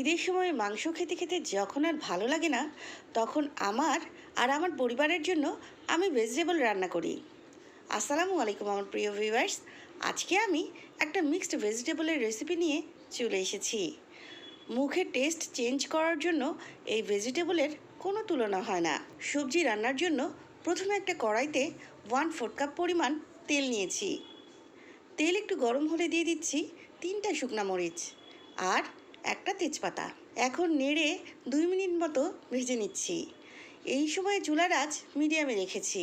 ঈদের সময় মাংস খেতে খেতে যখন আর ভালো লাগে না, তখন আমার আর আমার পরিবারের জন্য আমি ভেজিটেবল রান্না করি। আসসালামু আলাইকুম আমার প্রিয় ভিউয়ার্স আজকে আমি একটা মিক্সড ভেজিটেবলের রেসিপি নিয়ে চলে এসেছি। মুখের টেস্ট চেঞ্জ করার জন্য এই ভেজিটেবলের কোনো তুলনা হয় না। সবজি রান্নার জন্য প্রথমে একটা কড়াইতে ওয়ান ফোর কাপ পরিমাণ তেল নিয়েছি। তেল একটু গরম হলে দিয়ে দিচ্ছি তিনটা শুকনা মরিচ। আর একটা তেজপাতা। এখন নেড়ে দুই মিনিট মতো ভেজে নিচ্ছি। এই সময় চুলার আঁচ মিডিয়ামে রেখেছি।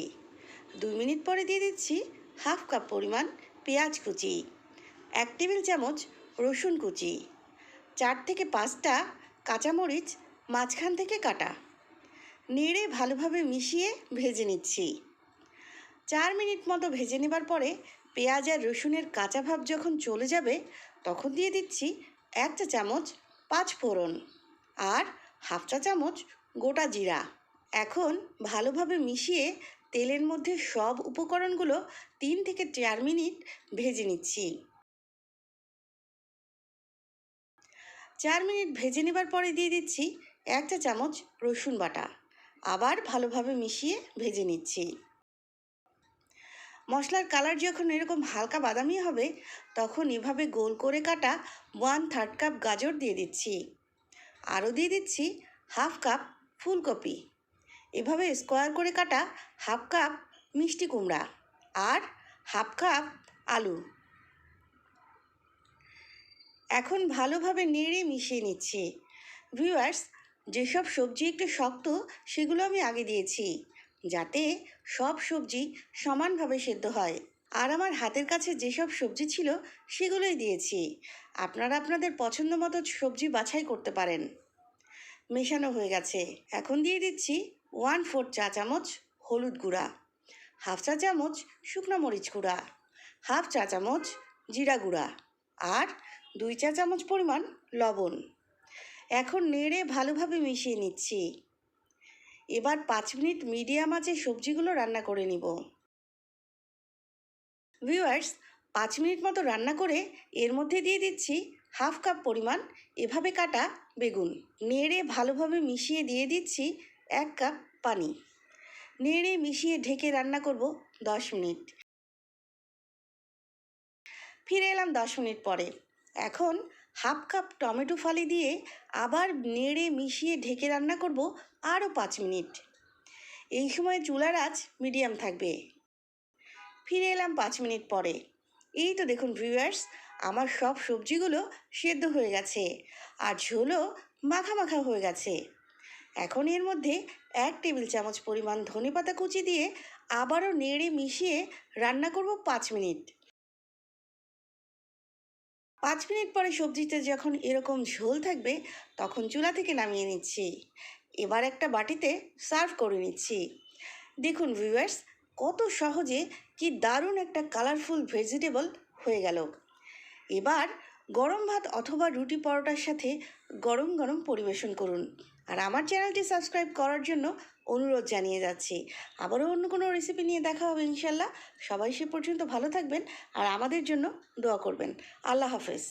দুই মিনিট পরে দিয়ে দিচ্ছি হাফ কাপ পরিমাণ পেঁয়াজ কুচি, এক টেবিল চামচ রসুন কুচি, চার থেকে পাঁচটা কাঁচামরিচ মাঝখান থেকে কাটা। নেড়ে ভালোভাবে মিশিয়ে ভেজে নিচ্ছি। চার মিনিট মতো ভেজে নেবার পরে পেঁয়াজ আর রসুনের কাঁচা ভাব যখন চলে যাবে, তখন দিয়ে দিচ্ছি এক চা চামচ পাঁচ ফোড়ন আর হাফ চা চামচ গোটা জিরা। এখন ভালোভাবে মিশিয়ে তেলের মধ্যে সব উপকরণগুলো তিন থেকে চার মিনিট ভেজে নিচ্ছি। চার মিনিট ভেজে নেবার পরে দিয়ে দিচ্ছি এক চা চামচ রসুন বাটা। আবার ভালোভাবে মিশিয়ে ভেজে নিচ্ছি। মশলার কালার যখন এরকম হালকা বাদামি হবে, তখন এভাবে গোল করে কাটা ওয়ান থার্ড কাপ গাজর দিয়ে দিচ্ছি। আরও দিয়ে দিচ্ছি হাফ কাপ ফুলকপি। এভাবে স্কোয়ার করে কাটা হাফ কাপ মিষ্টি কুমড়া আর হাফ কাপ আলু। এখন ভালোভাবে নেড়ে মিশিয়ে নিচ্ছি। ভিউয়ার্স যেসব সবজি একটু শক্ত, সেগুলো আমি আগে দিয়েছি। যাতে সব সবজি সমানভাবে সেদ্ধ হয়। আর আমার হাতের কাছে যেসব সবজি ছিল, সেগুলোই দিয়েছি। আপনারা আপনাদের পছন্দ মতো সবজি বাছাই করতে পারেন। মেশানো হয়ে গেছে। এখন দিয়ে দিচ্ছি ওয়ান ফোর চা চামচ হলুদ গুঁড়া, হাফ চা চামচ শুকনো মরিচ গুঁড়া, হাফ চা চামচ জিরা গুঁড়া আর দুই চা চামচ পরিমাণ লবণ। এখন নেড়ে ভালোভাবে মিশিয়ে নিচ্ছি। এবার পাঁচ মিনিট মিডিয়াম আঁচে সবজিগুলো রান্না করে নিব। ভিউয়ার্স, পাঁচ মিনিট মতো রান্না করে এর মধ্যে দিয়ে দিচ্ছি হাফ কাপ পরিমাণ এভাবে কাটা বেগুন। নেড়ে ভালোভাবে মিশিয়ে দিয়ে দিচ্ছি এক কাপ পানি। নেড়ে মিশিয়ে ঢেকে রান্না করব দশ মিনিট। ফিরে এলাম দশ মিনিট পরে। এখন হাফ কাপ টমেটো ফালি দিয়ে আবার নেড়ে মিশিয়ে ঢেকে রান্না করব আরও পাঁচ মিনিট। এই সময় চুলার আঁচ মিডিয়াম থাকবে। ফিরে এলাম পাঁচ মিনিট পরে। এই তো দেখুন ভিউয়ার্স আমার সব সবজিগুলো সেদ্ধ হয়ে গেছে আর ঝোলও মাখা মাখা হয়ে গেছে। এখন এর মধ্যে এক টেবিল চামচ পরিমাণ ধনেপাতা কুচি দিয়ে আবারও নেড়ে মিশিয়ে রান্না করব পাঁচ মিনিট। পাঁচ মিনিট পরে সবজিতে যখন এরকম ঝোল থাকবে, তখন চুলা থেকে নামিয়ে নিচ্ছি। এবার একটা বাটিতে সার্ভ করে নিচ্ছি। দেখুন ভিউয়ার্স, কত সহজে কি দারুণ একটা কালারফুল ভেজিটেবল হয়ে গেল। এবার গরম ভাত অথবা রুটি পরোটার সাথে গরম গরম পরিবেশন করুন। আর আমার চ্যানেলটি সাবস্ক্রাইব করার জন্য অনুরোধ জানিয়ে যাচ্ছি। আবারও অন্য কোনো রেসিপি নিয়ে দেখা হবে ইনশাল্লাহ। সবাই সে পর্যন্ত ভালো থাকবেন আর আমাদের জন্য দোয়া করবেন। আল্লাহ হাফেজ।